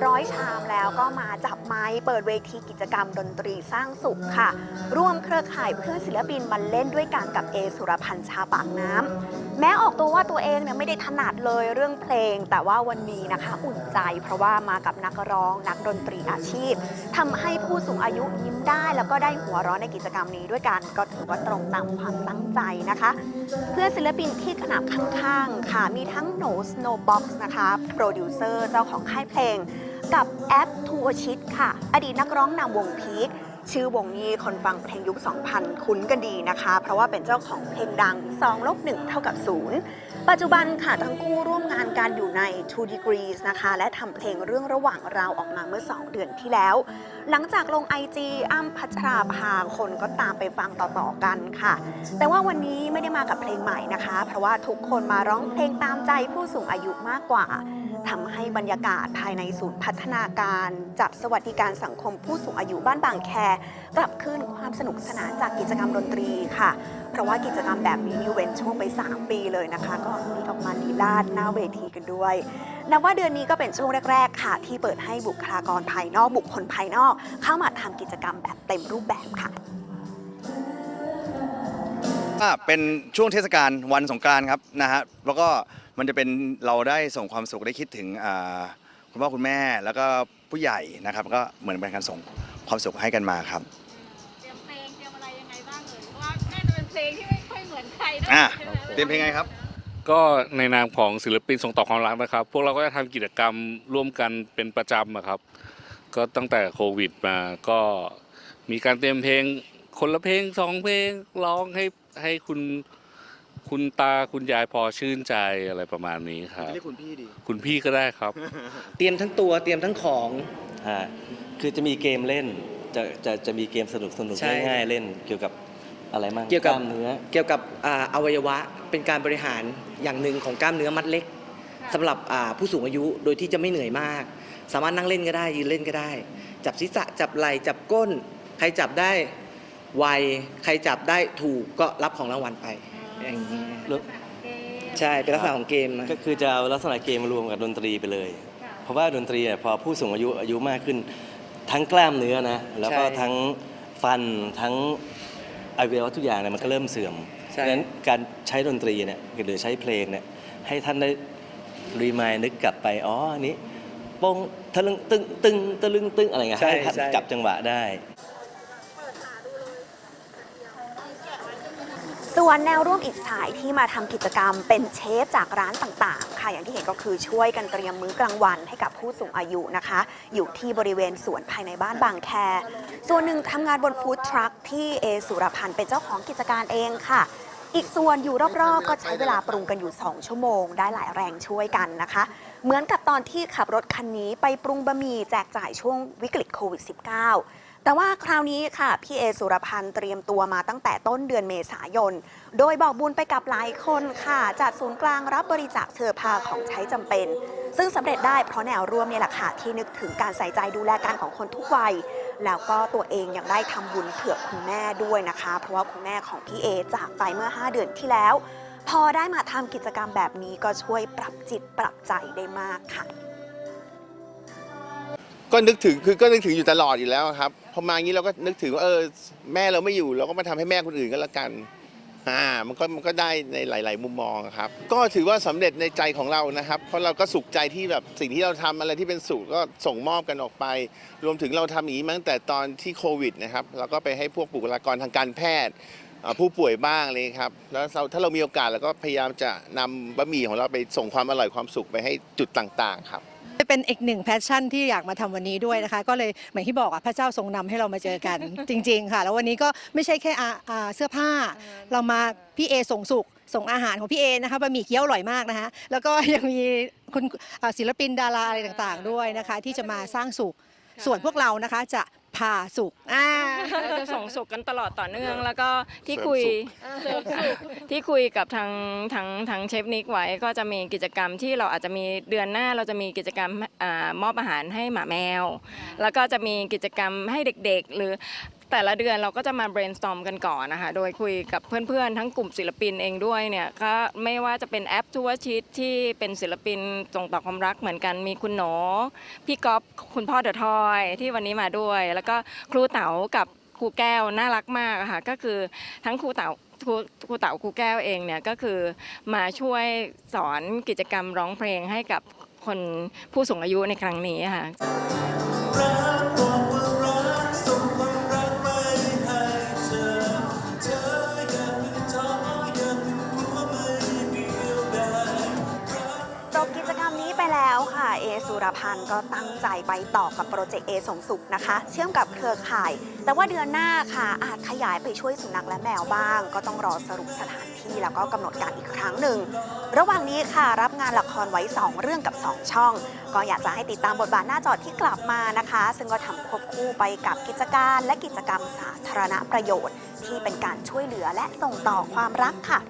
300ชามแล้วก็มาจับไม้เปิดเวทีกิจกรรมดนตรีสร้างสุขค่ะ ร่วมเครือข่ายเพื่อนศิลปินมาเล่นด้วยกันกับเอสุรพันธ์ชาปากน้ำแม้ออกตัวว่าตัวเองเนี่ยไม่ได้ถนัดเลยเรื่องเพลง แต่ว่าวันนี้นะคะอุ่นใจ เพราะว่ามากับนักร้อง นักดนตรีอาชีพทำให้ผู้สูงอายุยิ้มได้ แล้วก็ได้หัวเร้อนในกิจกรรมนี้ด้วยกันก็ถือว่าตรงตามความตั้งใจนะคะ เพื่อนศิลปินที่ขนาบข้างๆค่ะมีทั้งโน Snowbox นะคะโปรดิวเซอร์เจ้าของค่ายเพลง กับแอดทูชิตค่ะ อดีตนักร้องนำวงพีคชื่อวงนี้คนฟังเพลงยุค 2000 คุ้นกันดีนะคะ เพราะว่าเป็นเจ้าของเพลงดัง2ลบ1เท่ากับ 0 ปัจจุบันค่ะทั้งคู่ร่วมงานกันอยู่ใน Two Degrees นะคะ และทำเพลงเรื่องระหว่างเราออกมาเมื่อ 2 เดือนที่แล้ว หลังจากลง IG อ้ำพัชราภาคนก็ตามไปฟังต่อๆกันค่ะ แต่ว่าวันนี้ไม่ได้มากับเพลงใหม่นะคะ เพราะว่าทุกคนมาร้องเพลงตามใจผู้สูงอายุมากกว่า ทำให้บรรยากาศภายในศูนย์พัฒนาการจัดสวัสดิการสังคมผู้สูงอายุบ้านบางแค กลับคืนความสนุกสนานจากกิจกรรมดนตรีค่ะ เพราะว่ากิจกรรมแบบนี้เว้นช่วงไป 3 ปีเลยนะคะ ก็มีออกมาลีลาดหน้าเวทีกันด้วยนับว่าเดือนนี้ก็เป็นช่วงแรก ๆ ค่ะ ที่เปิดให้บุคลากรภายนอกบุคคลภายนอก เข้ามาทำกิจกรรมแบบเต็มรูปแบบค่ะเป็นช่วงเทศกาลวันสงกรานต์ครับนะฮะแล้วก็ มันจะเป็นเราได้ส่งความสุขได้คิดถึงอ่าคุณพ่อคุณแม่แล้วก็ผู้ใหญ่นะครับ ก็เหมือนเป็นการส่งความสุขให้กันมาครับเตรียมเพลงเตรียมอะไรยังไงบ้างเอ่ยเพราะว่าน่าจะเป็นเพลงที่ไม่ค่อยเหมือนใครเท่าไหร่อะใช่ไหมเตรียมเพลงไงครับ ก็ในนามของศิลปินส่งต่อความรักนะครับ พวกเราก็จะทำกิจกรรมร่วมกันเป็นประจำอะครับ ก็ตั้งแต่โควิดมาก็มีการเตรียมเพลงคนละเพลงสองเพลงร้องให้ให้คุณ คุณตาคุณยายพอชื่นใจอะไรประมาณนี้ครับ เรียกคุณพี่ดี คุณพี่ก็ได้ครับ เตรียมทั้งตัวเตรียมทั้งของ ฮะคือจะมีเกมเล่น จะจะจะมีเกมสนุกสนุกใช่ ง่ายๆเล่นเกี่ยวกับอะไรมั่งเกี่ยวกับล้ามเนื้อ เกี่ยวกับอ่าอวัยวะเป็นการบริหารอย่างหนึ่งของกล้ามเนื้อมัดเล็กสำหรับอ่าผู้สูงอายุโดยที่จะไม่เหนื่อยมาก สามารถนั่งเล่นก็ได้ยืนเล่นก็ได้ จับศีรษะจับไหล่จับก้น ใครจับได้ไวใครจับได้ถูกก็รับของรางวัลไป อย่างนี้แล้วใช่เป็นลักษณะของเกมนะก็คือจะเอาลักษณะเกมมารวมกับดนตรีไปเลย เพราะว่าดนตรีเนี่ยพอผู้สูงอายุอายุมากขึ้น ทั้งกล้ามเนื้อนะแล้วก็ทั้งฟันทั้งอวัยวะทุกอย่างเนี่ยมันก็เริ่มเสื่อมใช่ดังนั้นการใช้ดนตรีเนี่ยหรือใช้เพลงเนี่ยให้ท่านได้รีมายนึกกลับไปอ๋ออันนี้โป้งทะลึงตึงตึงตะลึงตึงอะไรเงี้ยให้ท่านจับจังหวะได้ ส่วนแนวร่วมอีกสายที่มาทำกิจกรรมเป็นเชฟจากร้านต่างๆ ค่ะ อย่างที่เห็นก็คือช่วยกันเตรียมมื้อกลางวันให้กับผู้สูงอายุนะคะ อยู่ที่บริเวณสวนภายในบ้านบางแค ส่วนหนึ่งทำงานบนฟู้ดทรัคที่เอสุรพันธ์เป็นเจ้าของกิจการเองค่ะอีกส่วนอยู่รอบๆ ก็ใช้เวลาปรุงกันอยู่ 2 ชั่วโมง ได้หลายแรงช่วยกันนะคะ เหมือนกับตอนที่ขับรถคันนี้ไปปรุงบะหมี่แจกจ่ายช่วงวิกฤตโควิด -19 แต่ว่าคราวนี้ค่ะ พี่เอสุรพันธ์เตรียมตัวมาตั้งแต่ต้นเดือนเมษายน โดยบอกบุญไปกับหลายคนค่ะจัดศูนย์กลางรับบริจาคเสื้อผ้าของใช้จำเป็น ซึ่งสำเร็จได้เพราะแนวร่วมเนี่ยแหละค่ะที่นึกถึงการใส่ใจดูแลการของคนทุกวัย แล้วก็ตัวเองยังได้ทำบุญเผื่อคุณแม่ด้วยนะคะ เพราะว่าคุณแม่ของพี่เอจากไปเมื่อ 5 เดือนที่แล้ว พอได้มาทำกิจกรรมแบบนี้ก็ช่วยปรับจิตปรับใจได้มากค่ะ ก็นึกถึงคือก็นึกถึงอยู่ตลอดอยู่แล้วครับ อมาอย่างนี้เราก็นึกถึงว่าเออแม่เราไม่อยู่ เราก็มาทำให้แม่คนอื่นก็แล้วกันอ่ามันก็มันก็ได้ในหลาย ๆ มุมมองครับ ก็ถือว่าสำเร็จในใจของเรานะครับ เพราะเราก็สุขใจที่แบบสิ่งที่เราทำอะไรที่เป็นสุขก็ส่งมอบกันออกไป รวมถึงเราทำอย่างนี้มาตั้งแต่ตอนที่โควิดนะครับเราก็ไปให้พวกบุคลากรทางการแพทย์ผู้ป่วยบ้างเลยครับแล้วเราถ้าเรามีโอกาสเราก็พยายามจะนำบะหมี่ของเราไปส่งความอร่อยความสุขไปให้จุดต่าง ๆ ครับ เป็นอีกหนึ่งแพชชั่นที่อยากมาทำวันนี้ด้วยนะคะ ก็เลยเหมือนที่บอกอะพระเจ้าทรงนำให้เรามาเจอกันจริง ๆ ค่ะ แล้ววันนี้ก็ไม่ใช่แค่อาอ่าเสื้อผ้า เรามาพี่เอส่งสุขส่งอาหารของพี่เอนะคะบะหมี่เกี๊ยวอร่อยมากนะคะ แล้วก็ยังมีคุณอ่าศิลปินดาราอะไรต่างๆ ด้วยนะคะ ที่จะมาสร้างสุขส่วนพวกเรานะคะจะ พาสุขอ่า เราจะส่งสุกกันตลอดต่อเนื่อง แล้วก็ที่เสริมคุยสุขที่คุยกับทางทางทางเชฟนิกไว้ก็จะมีกิจกรรมที่เราอาจจะมีเดือนหน้าเราจะมีกิจกรรมอามอบอาหารให้หมาแมว แล้วก็จะมีกิจกรรมให้เด็กๆ หรือ แต่ละเดือนเราก็จะมา brainstorm กันก่อนนะคะ โดยคุยกับเพื่อนๆ ทั้งกลุ่มศิลปินเองด้วยเนี่ยก็ไม่ว่าจะเป็นแอปทัวชิตที่เป็นศิลปินส่งต่อความรักเหมือนกันมีคุณโหนพี่ก๊อฟคุณพ่อเดอะทอยที่วันนี้มาด้วย แล้วก็ครูเต๋ากับครูแก้วน่ารักมากค่ะก็คือทั้งครูเต๋าครูครูเต๋าครูแก้วเองเนี่ยก็คือมาช่วยสอนกิจกรรมร้องเพลงให้กับคนผู้สูงอายุในครั้งนี้ค่ะ พันธ์ก็ตั้งใจไปต่อกับโปรเจกต์เอสงสุขนะคะ เชื่อมกับเครือข่าย แต่ว่าเดือนหน้าค่ะอาจขยายไปช่วยสุนัขและแมวบ้าง ก็ต้องรอสรุปสถานที่แล้วก็กำหนดการอีกครั้งหนึ่ง ระหว่างนี้ค่ะรับงานละครไว้ 2 เรื่องกับ 2 ช่อง ก็อยากจะให้ติดตามบทบาทหน้าจอที่กลับมานะคะ ซึ่งก็ทำควบคู่ไปกับกิจการและกิจกรรมสาธารณประโยชน์ ที่เป็นการช่วยเหลือและส่งต่อความรักค่ะ